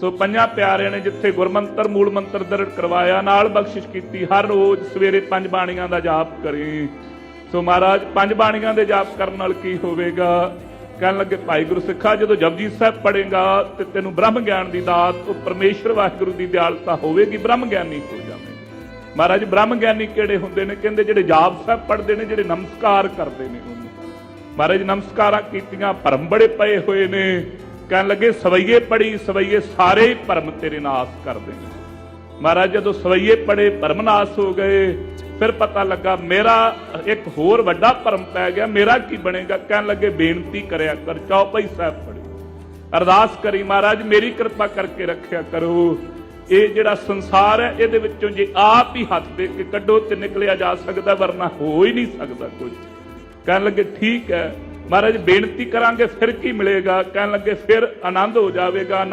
ਸੋ ਪੰਜਾਂ ਪਿਆਰਿਆਂ ਨੇ ਜਿੱਥੇ ਗੁਰਮੰਤਰ, ਮੂਲ ਮੰਤਰ ਦਰੜ ਕਰਵਾਇਆ, ਨਾਲ ਬਖਸ਼ਿਸ਼ ਕੀਤੀ, ਹਰ ਰੋਜ਼ ਸਵੇਰੇ ਪੰਜ ਬਾਣੀਆਂ ਦਾ ਜਾਪ ਕਰੀ। ਸੋ ਮਹਾਰਾਜ, ਪੰਜ ਬਾਣੀਆਂ ਦੇ ਜਾਪ ਕਰਨ ਨਾਲ ਕੀ ਹੋਵੇਗਾ? ਕਹਿਣ ਲੱਗੇ, ਭਾਈ ਗੁਰੂ ਸਿੱਖਾ, ਜਦੋਂ ਜਪਜੀ ਸਾਹਿਬ ਪੜੇਗਾ ਤੇ ਤੈਨੂੰ ਬ੍ਰਹਮ ਗਿਆਨ ਦੀ ਦਾਤ, ਉਹ ਪਰਮੇਸ਼ਰ ਵਾਹਿਗੁਰੂ ਦੀ ਦਿਆਲਤਾ ਹੋਵੇਗੀ, ਬ੍ਰਹਮ ਗਿਆਨੀ ਹੋ ਜਾਵੇਂ ਮਹਾਰਾਜ, ਬ੍ਰਹਮ ਗਿਆਨੀ ਕਿਹੜੇ ਹੁੰਦੇ ਨੇ? ਕਹਿੰਦੇ ਜਿਹੜੇ ਜਾਪ ਸਾਹਿਬ ਪੜ੍ਹਦੇ ਨੇ, ਜਿਹੜੇ ਨਮਸਕਾਰ ਕਰਦੇ ਨੇ। ਉਹਨੂੰ ਮਹਾਰਾਜ, ਨਮਸਕਾਰਾਂ ਕੀਤੀਆਂ, ਭਰਮ ਬੜੇ ਪਏ ਹੋਏ ਨੇ। ਕਹਿਣ ਲੱਗੇ, ਸਵਈਏ ਪੜੀ ਸਵਈਏ ਸਾਰੇ ਹੀ ਭਰਮ ਤੇਰੇ ਨਾਸ ਕਰਦੇ ਨੇ। ਮਹਾਰਾਜ, ਜਦੋਂ ਸਵਈਏ ਪੜੇ ਭਰਮ ਨਾਸ ਹੋ ਗਏ, ਫਿਰ ਪਤਾ ਲੱਗਾ ਮੇਰਾ ਇੱਕ ਹੋਰ ਵੱਡਾ ਭਰਮ ਪੈ ਗਿਆ, ਮੇਰਾ ਕੀ ਬਣੇਗਾ? ਕਹਿਣ ਲੱਗੇ, ਬੇਨਤੀ ਕਰਿਆ ਕਰ ਚੌਪਈ ਸਾਹਿਬ ਪੜੀ ਅਰਦਾਸ ਕਰੀ ਮਹਾਰਾਜ, ਮੇਰੀ ਕਿਰਪਾ ਕਰਕੇ ਰੱਖਿਆ ਕਰੋ। ਇਹ ਜਿਹੜਾ ਸੰਸਾਰ ਹੈ, ਇਹਦੇ ਵਿੱਚੋਂ ਜੇ ਆਪ ਹੀ ਹੱਥ ਦੇ ਕੇ ਕੱਢੋ ਤੇ ਨਿਕਲਿਆ ਜਾ ਸਕਦਾ, ਵਰਨਾ ਹੋ ਹੀ ਨਹੀਂ ਸਕਦਾ ਕੁਝ ਕਹਿਣ ਲੱਗੇ, ਠੀਕ ਹੈ ਮਹਾਰਾਜ ਬੇਨਤੀ ਕਰਾਂਗੇ ਫਿਰ ਕੀ ਮਿਲੇਗਾ? ਕਹਿਣ ਲੱਗੇ ਫਿਰ ਆਨੰਦ ਹੋ ਜਾਵੇਗਾ